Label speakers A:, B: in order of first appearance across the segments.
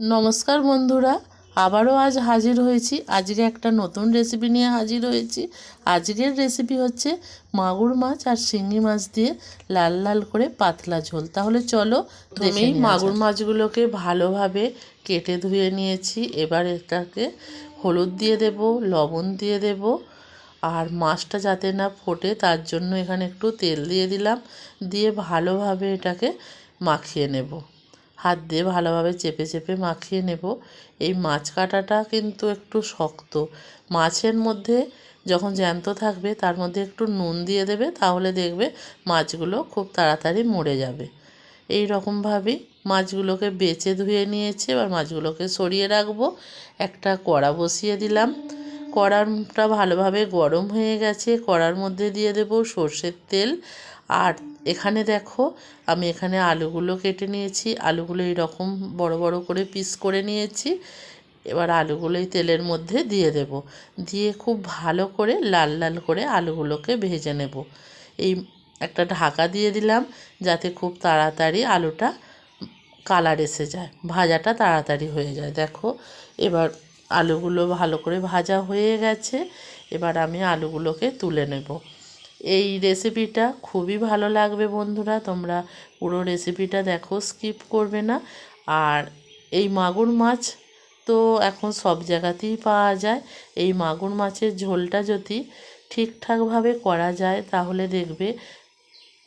A: নমস্কার বন্ধুরা আবারও আজ হাজির হয়েছি। আজকে একটা নতুন রেসিপি নিয়ে হাজির হয়েছি। আজকের রেসিপি হচ্ছে মাগুর মাছ আর শিঙি মাছ দিয়ে লাল লাল করে পাতলা ঝোল। তাহলে চলো তুমি মাগুর মাছগুলোকে ভালোভাবে কেটে ধুয়ে নিয়েছি। এবার এটাকে হলুদ দিয়ে দেব লবণ দিয়ে দেব আর মাছটা যাতে না ফোটে তার জন্য এখানে একটু তেল দিয়ে দিলাম। দিয়ে ভালোভাবে এটাকে মাখিয়ে নেব। হাত দিয়ে ভালোভাবে চেপে চেপে মাখিয়ে নেব। এই মাছ কাটাটা কিন্তু একটু শক্ত। মাছের মধ্যে যখন জ্যান্ত থাকবে, তার মধ্যে একটু নুন দিয়ে দেবে, তাহলে দেখবে মাছগুলো খুব তাড়াতাড়ি মরে যাবে। এই রকমভাবেই মাছগুলোকে বেছে ধুয়ে নিয়েছি, এবার মাছগুলোকে সরিয়ে রাখব। একটা কড়া বসিয়ে দিলাম। কড়াটা ভালোভাবে গরম হয়ে গেছে। কড়ার মধ্যে দিয়ে দেব সর্ষের তেল আর এখানে দেখো, আমি এখানে আলুগুলো কেটে নিয়েছি। আলুগুলো এইরকম বড় বড় করে পিস করে নিয়েছি। এবার আলুগুলো এই তেলের মধ্যে দিয়ে দেব। দিয়ে খুব ভালো করে লাল লাল করে আলুগুলোকে ভেজে নেব। এই একটা ঢাকা দিয়ে দিলাম যাতে খুব তাড়াতাড়ি আলুটা কালার এসে যায়, ভাজাটা তাড়াতাড়ি হয়ে যায়। দেখো, এবার আলুগুলো ভালো করে ভাজা হয়ে গেছে। এবার আমি আলুগুলোকে তুলে নেব। এই রেসিপিটা খুবই ভালো লাগবে বন্ধুরা। তোমরা পুরো রেসিপিটা দেখো স্কিপ করবে না। আর এই মাগুর মাছ তো এখন সব জায়গাতেই পাওয়া যায়। এই মাগুর মাছের ঝোলটা যদি ঠিকঠাকভাবে করা যায়, তাহলে দেখবে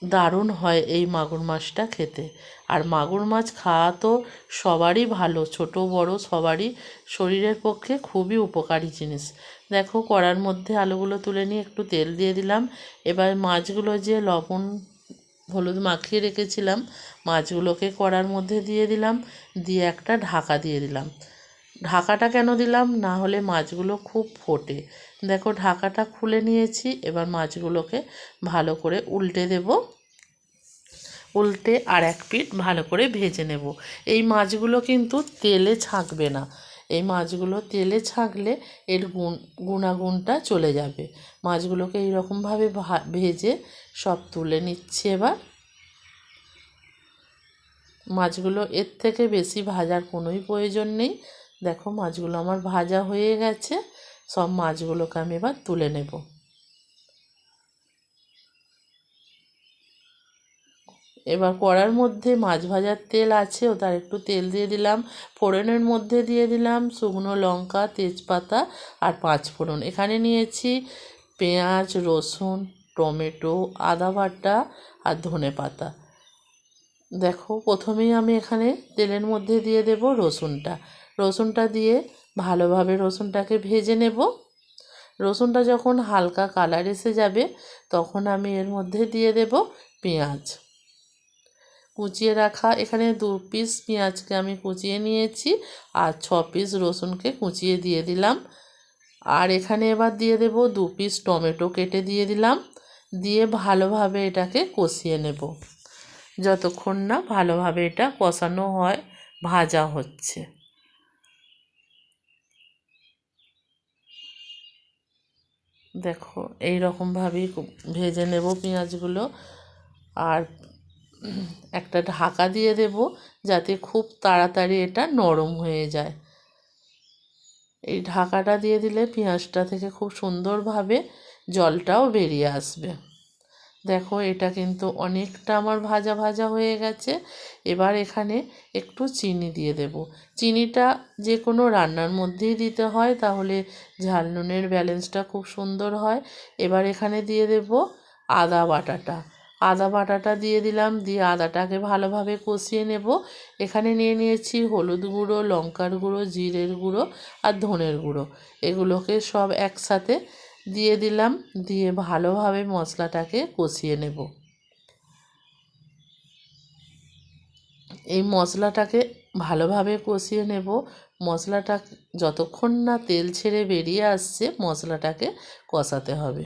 A: দারুণ হয় এই মাগুর মাছটা খেতে। আর মাগুর মাছ খাওয়া তো সবারই ভালো, ছোট, বড় সবারই শরীরের পক্ষে খুবই উপকারী জিনিস। দেখো কড়ার মধ্যে আলুগুলো তুলে নিয়ে একটু তেল দিয়ে দিলাম। এবার মাছগুলো যে লবণ, হলুদ মাখিয়ে রেখেছিলাম, মাছগুলোকে কড়ার মধ্যে দিয়ে দিলাম, দিয়ে একটা ঢাকা দিয়ে দিলাম। ঢাকাটা কেন দিলাম? না হলে মাছগুলো খুব ফোটে। দেখো ঢাকাটা খুলে নিয়েছি, এবার মাছগুলোকে ভালো করে উল্টে দেব। উল্টে আর এক পিঠ ভালো করে ভেজে নেব। এই মাছগুলো কিন্তু তেলে ছাঁকবে না। এই মাছগুলো তেলে ছাঁকলে এর গুণ, গুণাগুণটা চলে যাবে। মাছগুলোকে এইরকমভাবে ভেজে সব তুলে নিচ্ছে এবার। মাছগুলো এর থেকে বেশি ভাজার কোনোই প্রয়োজন নেই। দেখো মাছগুলো আমার ভাজা হয়ে গেছে। সব মাছগুলোকে আমি এবার তুলে নেব। এবার কড়ার মধ্যে মাছ ভাজার তেল আছে ও তার একটু তেল দিয়ে দিলাম। ফোড়নের মধ্যে দিয়ে দিলাম শুকনো লঙ্কা, তেজপাতা আর পাঁচ ফোড়ন। এখানে নিয়েছি পেঁয়াজ, রসুন, টমেটো, আদা বাটা আর ধনে পাতা। দেখো, প্রথমেই আমি এখানে তেলের মধ্যে দিয়ে দেব রসুনটা। রসুনটা দিয়ে ভালোভাবে রসুনটাকে ভেজে নেব। রসুনটা যখন হালকা কালার এসে যাবে, তখন আমি এর মধ্যে দিয়ে দেব পেঁয়াজ। কুচিয়ে রাখা। এখানে দু পিস পেঁয়াজকে আমি কুচিয়ে নিয়েছি আর ছ পিস রসুনকে কুচিয়ে দিয়ে দিলাম। আর এখানে এবার দিয়ে দেব দু পিস টমেটো কেটে দিয়ে দিলাম। দিয়ে ভালোভাবে এটাকে কষিয়ে নেব। যতক্ষণ না ভালোভাবে এটা কষানো হয়, ভাজা হচ্ছে। দেখো এই রকমভাবেই ভেজে নেব পেঁয়াজগুলো। আর একটা ঢাকা দিয়ে দেব যাতে খুব তাড়াতাড়ি এটা নরম হয়ে যায়। এই ঢাকাটা দিয়ে দিলে পেঁয়াজটা থেকে খুব সুন্দরভাবে জলটাও বেরিয়ে আসবে। দেখো এটা কিন্তু অনেকটা আমার ভাজা ভাজা হয়ে গেছে। এবার এখানে একটু চিনি দিয়ে দেব। চিনিটা যে কোনো রান্নার মধ্যেই দিতে হয়, তাহলে ঝাল নুনের ব্যালেন্সটা খুব সুন্দর হয়। এবার এখানে দিয়ে দেব আদা বাটাটা। আদা বাটাটা দিয়ে দিলাম, দিয়ে আদাটাকে ভালোভাবে কষিয়ে নেব। এখানে নিয়ে নিয়েছি হলুদ গুঁড়ো, লঙ্কার গুঁড়ো, জিরের গুঁড়ো আর ধনের গুঁড়ো। এগুলোকে সব একসাথে দিয়ে দিলাম, দিয়ে ভালোভাবে মশলাটাকে কষিয়ে নেব। এই মশলাটাকে ভালোভাবে কষিয়ে নেব। মশলাটা যতক্ষণ না তেল ছেড়ে বেরিয়ে আসছে, মশলাটাকে কষাতে হবে।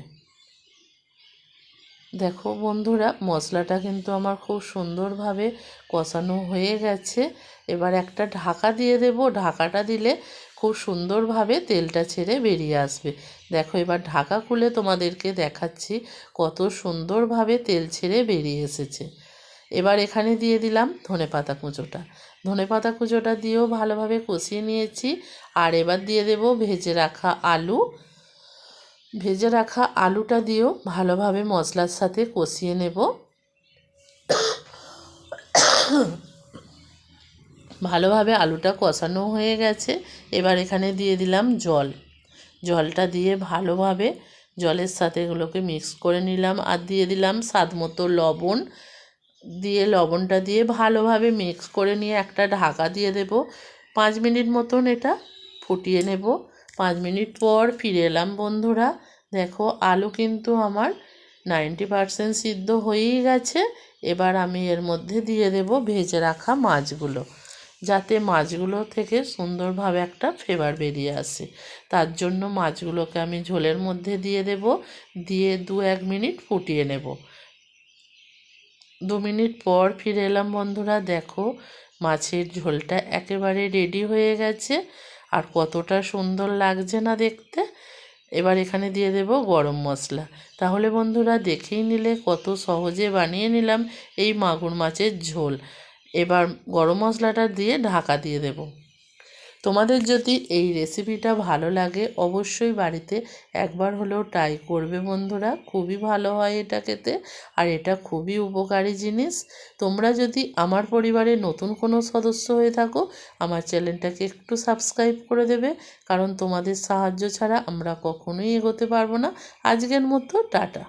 A: দেখো বন্ধুরা, মশলাটা কিন্তু আমার খুব সুন্দরভাবে কষানো হয়ে গেছে। এবার একটা ঢাকা দিয়ে দেব। ঢাকাটা দিলে খুব সুন্দরভাবে তেলটা ছেড়ে বেরিয়ে আসবে। দেখো এবার ঢাকা খুলে তোমাদেরকে দেখাচ্ছি কত সুন্দরভাবে তেল ছেড়ে বেরিয়ে এসেছে। এবার এখানে দিয়ে দিলাম ধনে পাতা কুঁচোটা। ধনেপাতা কুচোটা দিয়েও ভালোভাবে কষিয়ে নিয়েছি। আর এবার দিয়ে দেব ভেজে রাখা আলু ভেজে রাখা আলুটা দিয়েও ভালোভাবে মশলার সাথে কষিয়ে নেব। ভালোভাবে আলুটা কষানো হয়ে গেছে। এবার এখানে দিয়ে দিলাম জল। জলটা দিয়ে ভালোভাবে জলের সাথে এগুলোকে মিক্স করে নিলাম আর দিয়ে দিলাম স্বাদ মতো লবণ। দিয়ে লবণটা দিয়ে ভালোভাবে মিক্স করে নিয়ে একটা ঢাকা দিয়ে দেব। পাঁচ মিনিট মতন এটা ফুটিয়ে নেব। পাঁচ মিনিট পর ফিরে এলাম, বন্ধুরা। দেখো, আলু কিন্তু আমার নাইনটি পারসেন্ট সিদ্ধ হয়েই গেছে। এবার আমি এর মধ্যে দিয়ে দেব ভেজে রাখা মাছগুলো, যাতে মাছগুলো থেকে সুন্দরভাবে একটা ফ্লেভার বেরিয়ে আসে। তার জন্য মাছগুলোকে আমি ঝোলের মধ্যে দিয়ে দেব, দিয়ে দু এক মিনিট ফুটিয়ে নেব। দু মিনিট পর ফিরে এলাম, বন্ধুরা। দেখো, মাছের ঝোলটা একেবারে রেডি হয়ে গেছে। আর কতটা সুন্দর লাগছে না দেখতে, এবার এখানে দিয়ে দেব গরম মশলা। তাহলে বন্ধুরা দেখেই নিলে, কত সহজে বানিয়ে নিলাম এই মাগুর মাছের ঝোল। এবার গরম মশলাটা দিয়ে ঢাকা দিয়ে দেব। তোমাদের যদি এই রেসিপিটা ভালো লাগে, অবশ্যই বাড়িতে একবার হলেও ট্রাই করবে বন্ধুরা। খুবই ভালো হয় এটা খেতে, আর এটা খুবই উপকারী জিনিস। তোমরা যদি আমার পরিবারে নতুন কোনো সদস্য হয়ে থাকো, আমার চ্যানেলটাকে একটু সাবস্ক্রাইব করে দেবে, কারণ তোমাদের সাহায্য ছাড়া আমরা কখনোই এগোতে পারব না। আজকের মতো, টাটা।